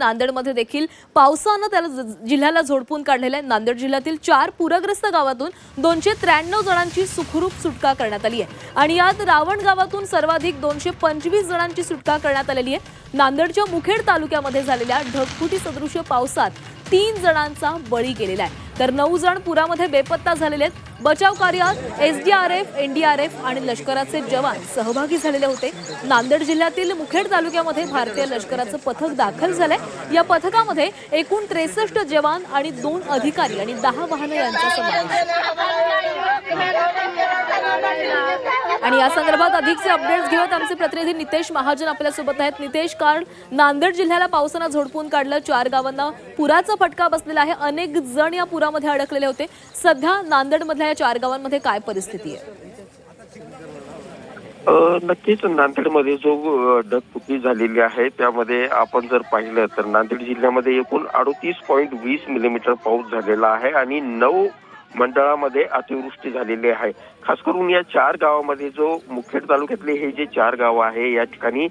नांदेडमध्ये देखील पावसानं त्याला जिल्ह्याला झोडपून काढलेलं आहे. नांदेड जिल्ह्यातील चार पूरग्रस्त गावातून दोनशे त्र्याण्णव जणांची सुखरूप सुटका करण्यात आली आहे. आणि यात रावण गावातून सर्वाधिक दोनशे पंचवीस जणांची सुटका करण्यात आलेली आहे. नांदेडच्या मुखेड तालुक्यामध्ये झालेल्या ढगफुटी सदृश्य पावसात तीन जणांचा बळी गेलेला आहे. तर नऊ जण पुरामध्ये बेपत्ता झालेले आहेत. बचाव कार्यात एसडीआरएफ एनडीआरएफ आणि लष्कराचे जवान सहभागी झालेले होते. नांदेड जिल्ह्यातील मुखेड तालुक्यामध्ये भारतीय लष्कराचं पथक दाखल झालंय. या पथकामध्ये एकूण त्रेसष्ट जवान आणि दोन अधिकारी आणि दहा वाहनं यांचा समावेश आणि या संदर्भात अधिकचे अपडेट्स घेऊन आमचे प्रतिनिधी नितेश महाजन आपल्यासोबत आहेत. नितेश कारण नांदेड जिल्ह्याला पावसानं झोडपून काढलं चार गावांना पुराचा फटका बसलेला आहे. अनेक जण या पुरामध्ये अडकलेले होते. सध्या नांदेडमधल्या या चार गावांमध्ये काय परिस्थिती आहे? नक्कीच नांदेडमध्ये जो अ, ढगफुटी झालेली आहे त्यामध्ये आपण जर पाहिलं तर नांदेड जिल्ह्यामध्ये एकूण अडोतीस पॉईंट वीस मिलीमीटर पाऊस झालेला आहे आणि नऊ मंडळामध्ये अतिवृष्टी झालेली आहे. खास करून या चार गावामध्ये जो मुखेड तालुक्यातले हे जे चार गाव आहे या ठिकाणी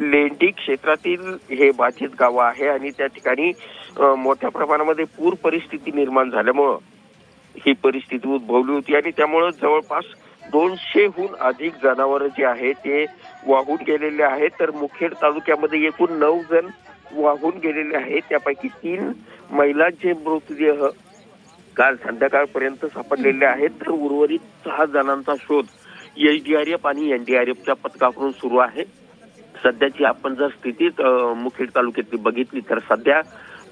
लेंडी क्षेत्रातील हे बाधित गाव आहे आणि त्या ठिकाणी मोठ्या प्रमाणामध्ये पूर परिस्थिती निर्माण झाल्यामुळं ही परिस्थिती उद्भवली होती आणि त्यामुळं जवळपास दोनशेहून अधिक जनावर जे आहे ते वाहून गेलेले आहेत. तर मुखेड तालुक्यामध्ये एकूण नऊ जण वाहून गेलेले आहेत. त्यापैकी तीन महिलांचे मृतदेह काल संध्याकाळपर्यंत सापडलेले आहेत. तर उर्वरित सहा जणांचा शोध एचडीआरएफ आणि एनडीआरएफच्या पथकाकडून सुरू आहे. सध्याची आपण जर स्थितीत अ, मुखेड तालुक्यातली बघितली तर सध्या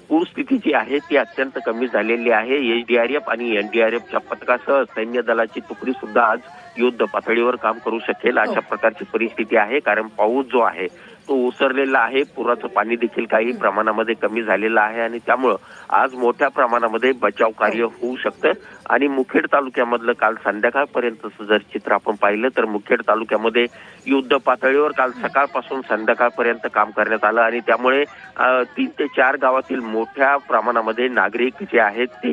पूरस्थिती जी आहे. ती अत्यंत कमी झालेली आहे. एचडीआरएफ आणि एनडीआरएफच्या पथकासह सैन्य दलाची तुकडी सुद्धा आज युद्ध पातळीवर काम करू शकेल अशा प्रकारची परिस्थिती आहे. कारण पाऊस जो आहे तो ओसरलेला आहे. पुराचं पाणी देखील काही प्रमाणामध्ये कमी झालेलं आहे आणि त्यामुळं आज मोठ्या प्रमाणामध्ये बचाव कार्य होऊ शकतं आणि मुखेड तालुक्यामधलं काल संध्याकाळपर्यंतचं जर चित्र आपण पाहिलं तर मुखेड तालुक्यामध्ये युद्ध पातळीवर काल सकाळपासून संध्याकाळपर्यंत काम करण्यात आलं आणि त्यामुळे तीन ते चार गावातील मोठ्या प्रमाणामध्ये नागरिक जे आहेत ते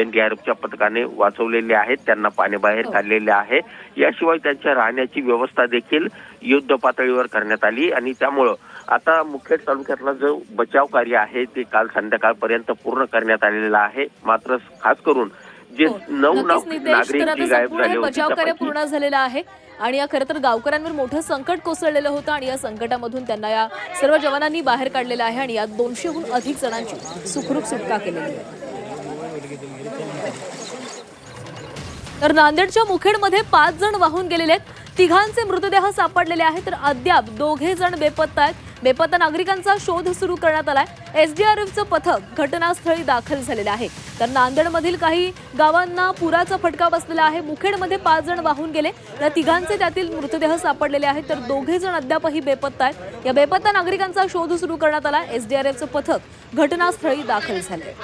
एनडीआरएफच्या पथकाने वाचवलेले आहेत. त्यांना पाण्याबाहेर काढलेले आहे. याशिवाय त्यांच्या राहण्याची व्यवस्था देखील युद्ध पातळीवर करण्यात आली आणि त्यामुळं आता मुखेड तालुक्यातला जो बचाव कार्य आहे ते काल संध्याकाळपर्यंत पूर्ण करण्यात आलेलं आहे. मात्र खास करून जे हो. नऊ नागरिक बचाव कार्य पूर्ण झालेलं आहे. आणि या खरं तर गावकऱ्यांवर मोठं संकट कोसळलेलं होतं आणि या संकटामधून त्यांना या सर्व जवानांनी बाहेर काढलेलं आहे आणि यात दोनशेहून अधिक जणांची सुखरूप सुटका केलेली आहे. तर नांदेडच्या मुखेडमध्ये पाच जण वाहून गेलेले आहेत. तिघांचे मृतदेह सापडलेले आहेत तर अद्याप दोघे जण बेपत्ता आहेत. बेपत्ता नागरिकांचा शोध सुरू करण्यात आलाय. एसडीआरएफचं पथक घटनास्थळी दाखल झालेलं आहे. तर नांदेडमधील काही गावांना पुराचा फटका बसलेला आहे. मुखेडमध्ये पाच जण वाहून गेले. या तिघांचे त्यातील मृतदेह सापडलेले आहेत तर दोघे जण अद्यापही बेपत्ता आहेत. या बेपत्ता नागरिकांचा शोध सुरू करण्यात आला एसडीआरएफचं पथक घटनास्थळी दाखल झाले